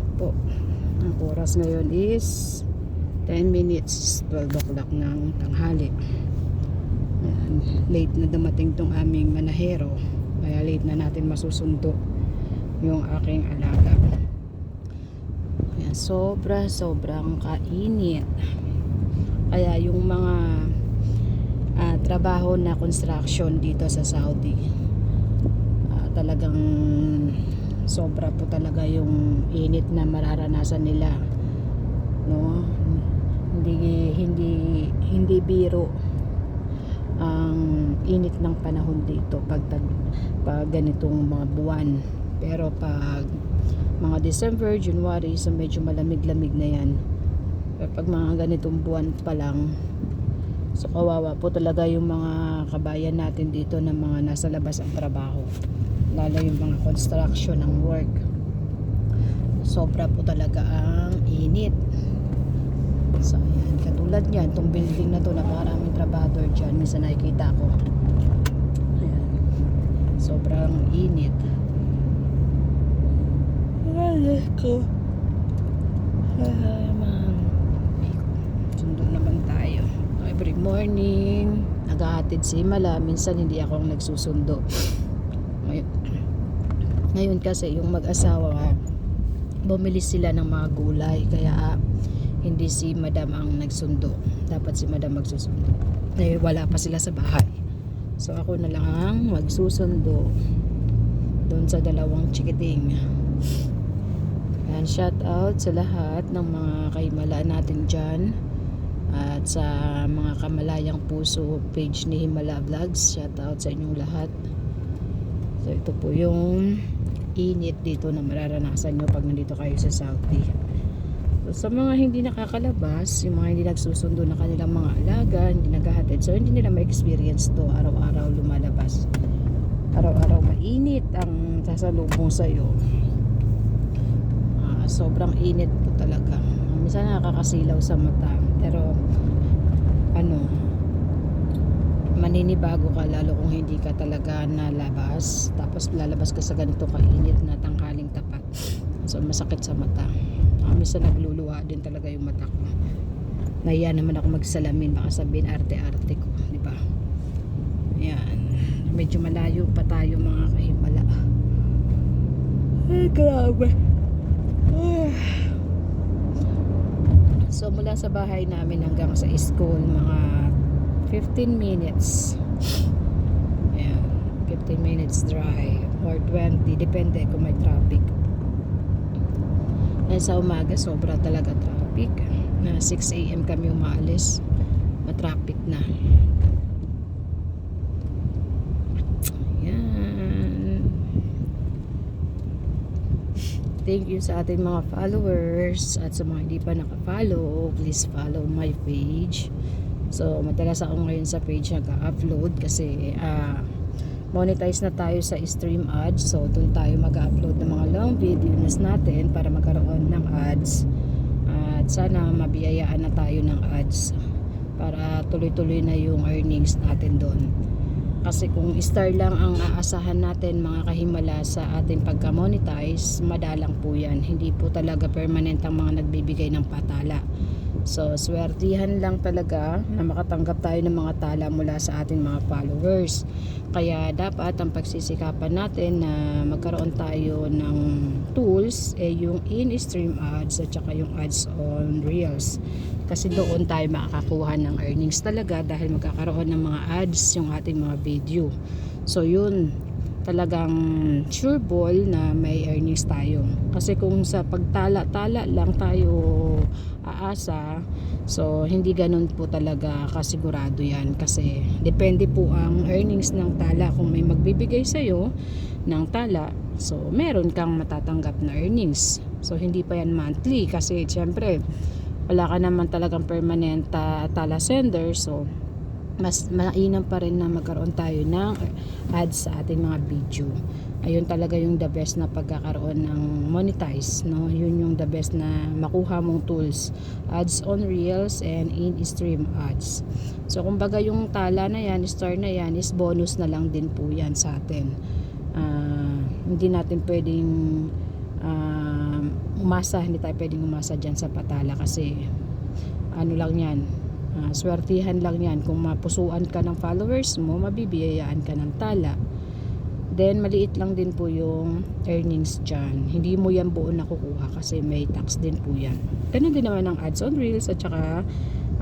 init po. Ang oras ngayon is 10 minutes, 12 o'clock ng tanghali. Ayan, late na dumating tong aming manahero. Kaya late na natin masusundo yung aking alaga. Ayan, sobra, sobrang kainit. Kaya yung mga ah, trabaho na construction dito sa Saudi, ah, talagang sobra po talaga yung init na mararanasan nila. No? Hindi hindi hindi biro ang init ng panahon dito pag pag ganitong mga buwan. Pero pag mga December, January, so medyo malamig-lamig na yan. Pero pag mga ganitong buwan pa lang, so kawawa po talaga yung mga kabayan natin dito na mga nasa labas ang trabaho. Lalo yung mga construction ng work. Sobra po talaga ang init. So, ayan. Katulad niyan, itong building na to, napakaraming trabador dyan. Minsan nakikita ko. Ayan. Sobrang init. Ay, ko. Ay, man. Sundo naman tayo. Every morning, naghahatid si Mala. Minsan hindi ako ang nagsusundo. Ngayon, kasi yung mag-asawa, bumili sila ng mga gulay. Kaya hindi si madam ang nagsundo. Dapat si madam magsusundo. Dahil wala pa sila sa bahay. So ako na lang ang magsusundo doon sa dalawang chikiting. Ayan, shout out sa lahat ng mga kaimala natin dyan. At sa mga kamalayang puso page ni Himala Vlogs. Shout out sa inyong lahat. So ito po yung init dito na mararanasan nyo pag nandito kayo sa Saudi. So, sa mga hindi nakakalabas, yung mga hindi nagsusundo na kanilang mga alaga, hindi naghahatid, so hindi nila ma-experience to araw-araw lumalabas. Araw-araw mainit ang sasalubong sa'yo. Ah, sobrang init po talaga. Minsan nakakasilaw sa mata. Pero, ano, maninibago ka lalo kung hindi ka talaga nalabas. Tapos lalabas ka sa ganito kainit na tanghaling tapat. So, masakit sa mata. Ah, minsan nagluluha din talaga yung mata ko. Nahiya naman ako magsalamin. Baka sabihin arte-arte ko. Di ba? Ayan. Medyo malayo pa tayo mga kahimala. Ay, grabe. Ay. So, mula sa bahay namin hanggang sa school, mga 15 minutes. Ayan. 15 minutes drive or 20. Depende kung may traffic. Dahil sa umaga, sobra talaga traffic. Na 6 a.m. kami umaalis. Matraffic na. Ayan. Thank you sa ating mga followers at sa mga hindi pa naka-follow, please follow my page. So, madalas ako ngayon sa page nag-upload kasi ah, monetize na tayo sa stream ads. So, doon tayo mag-upload ng mga long videos natin para magkaroon ng ads. At sana mabiyayaan na tayo ng ads para tuloy-tuloy na yung earnings natin doon. Kasi kung star lang ang aasahan natin mga kahimala sa ating pagka-monetize, madalang po yan. Hindi po talaga permanent ang mga nagbibigay ng patala. So, swertihan lang talaga na makatanggap tayo ng mga tala mula sa ating mga followers. Kaya dapat ang pagsisikapan natin na magkaroon tayo ng tools, eh yung in-stream ads at saka yung ads on Reels. Kasi doon tayo makakakuha ng earnings talaga dahil magkakaroon ng mga ads yung ating mga video. So, yun talagang sure ball na may earnings tayo. Kasi kung sa pagtala-tala lang tayo aasa, so hindi ganun po talaga kasigurado yan. Kasi depende po ang earnings ng tala. Kung may magbibigay sa'yo ng tala, so meron kang matatanggap na earnings. So hindi pa yan monthly kasi syempre wala ka naman talagang permanent uh, tala sender. So mas mainam pa rin na magkaroon tayo ng ads sa ating mga video. Ayun talaga yung the best na pagkakaroon ng monetize, no? Yun yung the best na makuha mong tools. Ads on Reels and in-stream ads. So, kumbaga yung tala na yan, star na yan, is bonus na lang din po yan sa atin. Ah, hindi natin pwedeng um, umasa, hindi tayo pwedeng umasa dyan sa patala kasi ano lang yan, ah, swertihan lang yan. Kung mapusuan ka ng followers mo, mabibiyayaan ka ng tala. Then, maliit lang din po yung earnings dyan. Hindi mo yan buo nakukuha kasi may tax din po yan. Ganun din naman ang ads on Reels at saka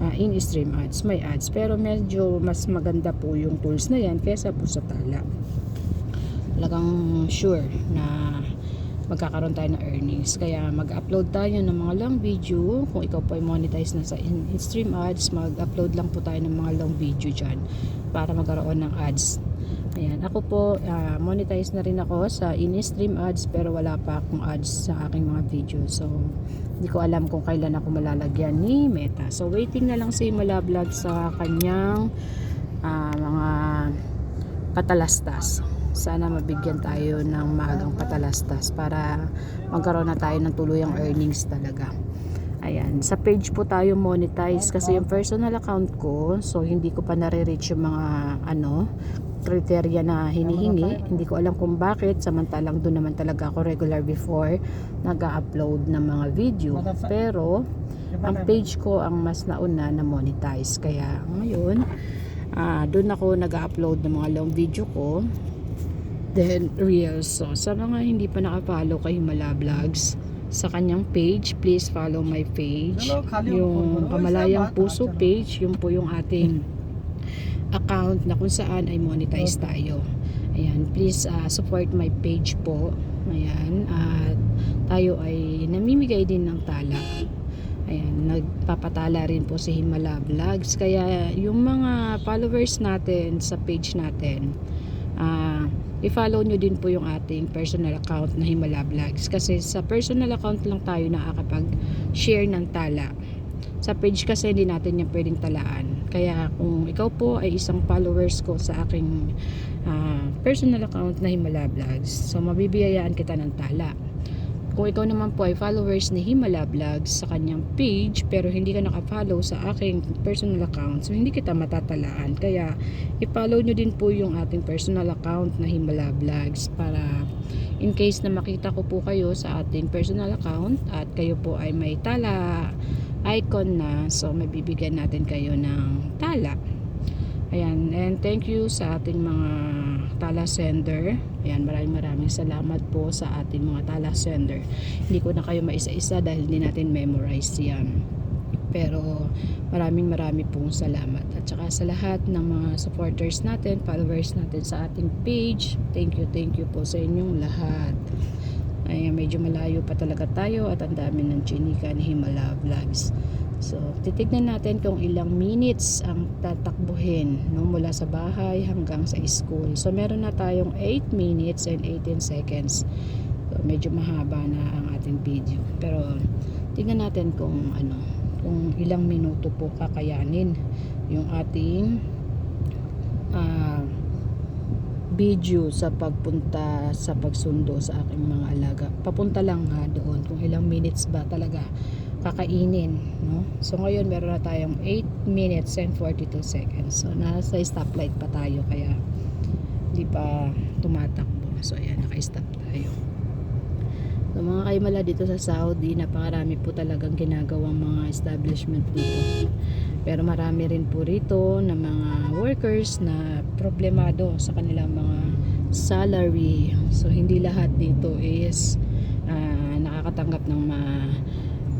ah, in-stream ads. May ads. Pero medyo mas maganda po yung tools na yan kesa po sa tala. Talagang sure na magkakaroon tayo ng earnings. Kaya mag-upload tayo ng mga long video. Kung ikaw po ay monetize na sa in- in-stream ads, mag-upload lang po tayo ng mga long video dyan para magkaroon ng ads. Ayan, ako po, ah, monetize na rin ako sa in-stream ads pero wala pa akong ads sa aking mga video. So, hindi ko alam kung kailan ako malalagyan ni Meta. So, waiting na lang si Himala Vlog sa kanyang ah, mga patalastas. Sana mabigyan tayo ng maagang patalastas para magkaroon na tayo ng tuluyang earnings talaga. Ayan, sa page po tayo monetize kasi yung personal account ko, so hindi ko pa nare-reach yung mga ano, kriteria na hinihingi. Hindi ko alam kung bakit, samantalang doon naman talaga ako regular before nag-upload ng mga video. Pero, ang page ko ang mas nauna na monetize. Kaya ngayon, ah doon ako nag-upload ng mga long video ko. Then, Reels. So, sa mga hindi pa nakapollow kay Himala Vlogs, sa kanyang page, please follow my page. Yung Kamalayang Puso page, yun po yung ating account na kung saan ay monetize tayo. Ayan, please ah, support my page po. Ayan, at tayo ay namimigay din ng tala. Ayan, nagpapatala rin po si Himala Vlogs. Kaya yung mga followers natin sa page natin, ah, i-follow nyo din po yung ating personal account na Himala Vlogs. Kasi sa personal account lang tayo nakakapag-share ng tala. Sa page kasi hindi natin yan pwedeng talaan. Kaya kung ikaw po ay isang followers ko sa aking ah, personal account na Himala Vlogs, so mabibiyayaan kita ng tala. Kung ikaw naman po ay followers ni Himala Vlogs sa kanyang page pero hindi ka nakafollow sa aking personal account, so hindi kita matatalaan. Kaya i-follow nyo din po yung ating personal account na Himala Vlogs para in case na makita ko po kayo sa ating personal account at kayo po ay may tala icon na so mabibigyan natin kayo ng tala ayan and thank you sa ating mga tala sender. Ayan maraming maraming salamat po sa ating mga tala sender. Hindi ko na kayo maisa-isa dahil hindi natin memorize yan. Pero maraming marami pong salamat. At saka sa lahat ng mga supporters natin followers natin sa ating page thank you thank you po sa inyong lahat. Ay medyo malayo pa talaga tayo at ang dami ng chinika ni Himala Vlogs. So, titignan natin kung ilang minutes ang tatakbuhin no, mula sa bahay hanggang sa school. So, meron na tayong 8 minutes and 18 seconds. So, medyo mahaba na ang ating video. Pero, tingnan natin kung ano, kung ilang minuto po kakayanin yung ating ah video sa pagpunta sa pagsundo sa aking mga alaga. Papunta lang ha doon kung ilang minutes ba talaga kakainin, no? So ngayon meron na tayong 8 minutes and 42 seconds. So nasa stoplight pa tayo kaya hindi pa tumatakbo. So ayan, naka-stop tayo. So mga kaimala dito sa Saudi, napakarami po talagang ginagawang mga establishment dito. Pero marami rin po rito na mga workers na problemado sa kanilang mga salary. So hindi lahat dito is ah, nakakatanggap ng ma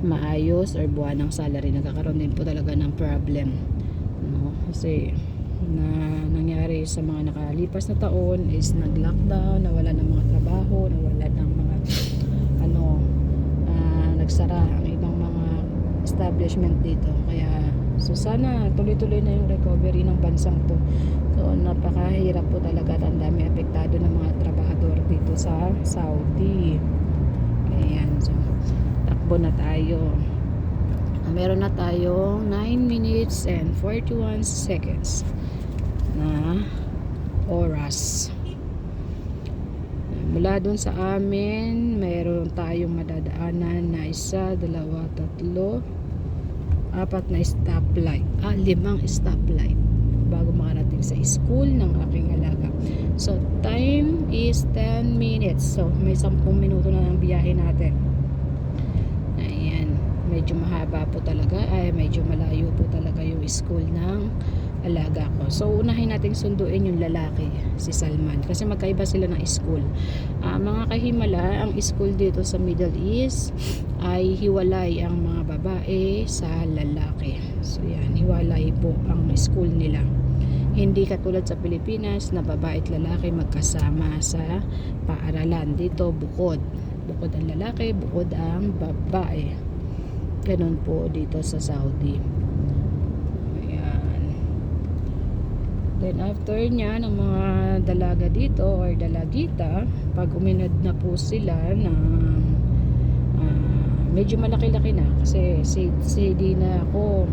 maayos or buwan ng salary. Nagkakaroon din po talaga ng problem. No? Kasi na nangyari sa mga nakalipas na taon is nag-lockdown, nawala ng mga trabaho, nawala ng mga ano, ah, nagsara ang ibang mga establishment dito. Kaya so sana tuloy-tuloy na yung recovery ng bansang to. So napakahirap po talaga at ang dami apektado ng mga trabahador dito sa Saudi. Ayan, so takbo na tayo. Meron na tayo 9 minutes and 41 seconds na oras. Mula dun sa amin, mayroon tayong madadaanan na isa, dalawa, tatlo, apat na stoplight. Ah, limang stoplight bago makarating sa school ng aking alaga. So, time is 10 minutes. So, may 10 minuto na ng biyahe natin. Medyo mahaba po talaga. Ay, medyo malayo po talaga yung school ng alaga ko. So, unahin natin sunduin yung lalaki, si Salman. Kasi magkaiba sila ng school. Ah, mga kahimala, ang school dito sa Middle East ay hiwalay ang mga babae sa lalaki. So, yan. Hiwalay po ang school nila. Hindi katulad sa Pilipinas na babae at lalaki magkasama sa paaralan. Dito, bukod. Bukod ang lalaki, bukod ang babae. Ganun po dito sa Saudi. Ayan. Then after niya ng mga dalaga dito or dalagita, pag uminad na po sila na ah, medyo malaki-laki na kasi si, si Dina ako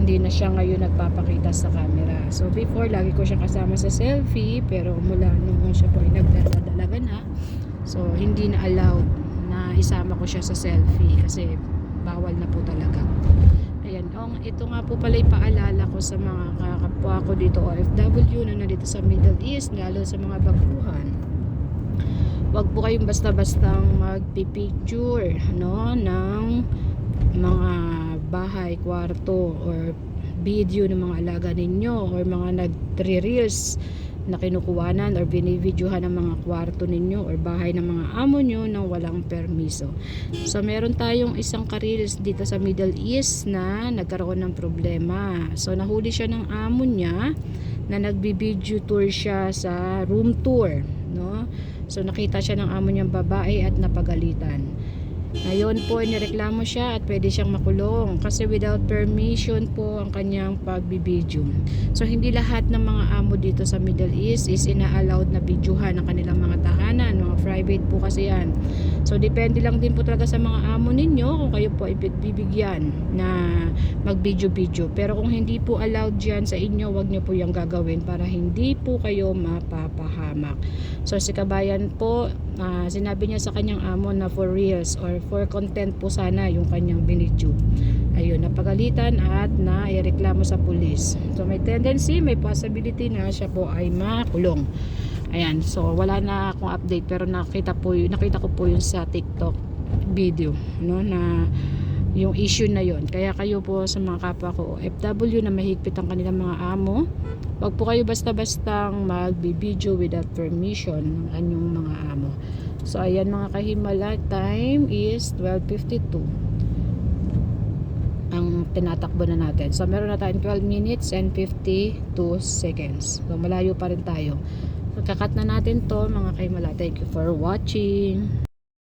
hindi na siya ngayon nagpapakita sa camera. So before, lagi ko siya kasama sa selfie pero mula nung siya po ay nagdadalaga na so hindi na allowed na isama ko siya sa selfie kasi bawal na po talaga. Ayan, ang ito nga po pala paalala ko sa mga kakapwa ko dito OFW na nandito sa Middle East, lalo sa mga baguhan. Huwag po kayong basta-bastang magpipicture no, ng mga bahay, kwarto, or video ng mga alaga ninyo or mga nagre-reels na kinukuwanan or binibidyohan ng mga kwarto ninyo or bahay ng mga amo nyo nang walang permiso. So meron tayong isang kareels dito sa Middle East na nagkaroon ng problema. So nahuli siya ng amo niya na nagbibideo tour siya sa room tour, no? So nakita siya ng amo niyang babae at napagalitan. Ngayon po, nireklamo siya at pwede siyang makulong kasi without permission po ang kanyang pagbibidyo. So, hindi lahat ng mga amo dito sa Middle East is ina-allowed na videohan ng kanilang mga tahanan, mga private po kasi yan. So, depende lang din po talaga sa mga amo ninyo kung kayo po ay bibigyan na mag-video-video. Pero kung hindi po allowed dyan sa inyo, wag nyo po yung gagawin para hindi po kayo mapapahamak. So, si Kabayan po, ah, sinabi niya sa kanyang amo na for reals or for content po sana yung kanyang binidyo. Ayun, napagalitan at naireklamo sa pulis. So may tendency, may possibility na siya po ay makulong. Ayan, so wala na akong update pero nakita po nakita ko po yun sa TikTok video, no, na yung issue na yon. Kaya kayo po sa mga kapwa ko FW na mahigpit ang kanilang mga amo, wag po kayo basta-bastang magbi-video without permission ng anyong mga amo. So ayan mga kahimala, time is 12.52 ang tinatakbo na natin. So meron na tayong 12 minutes and 52 seconds. So malayo pa rin tayo. Magkakat na natin to mga kahimala. Thank you for watching.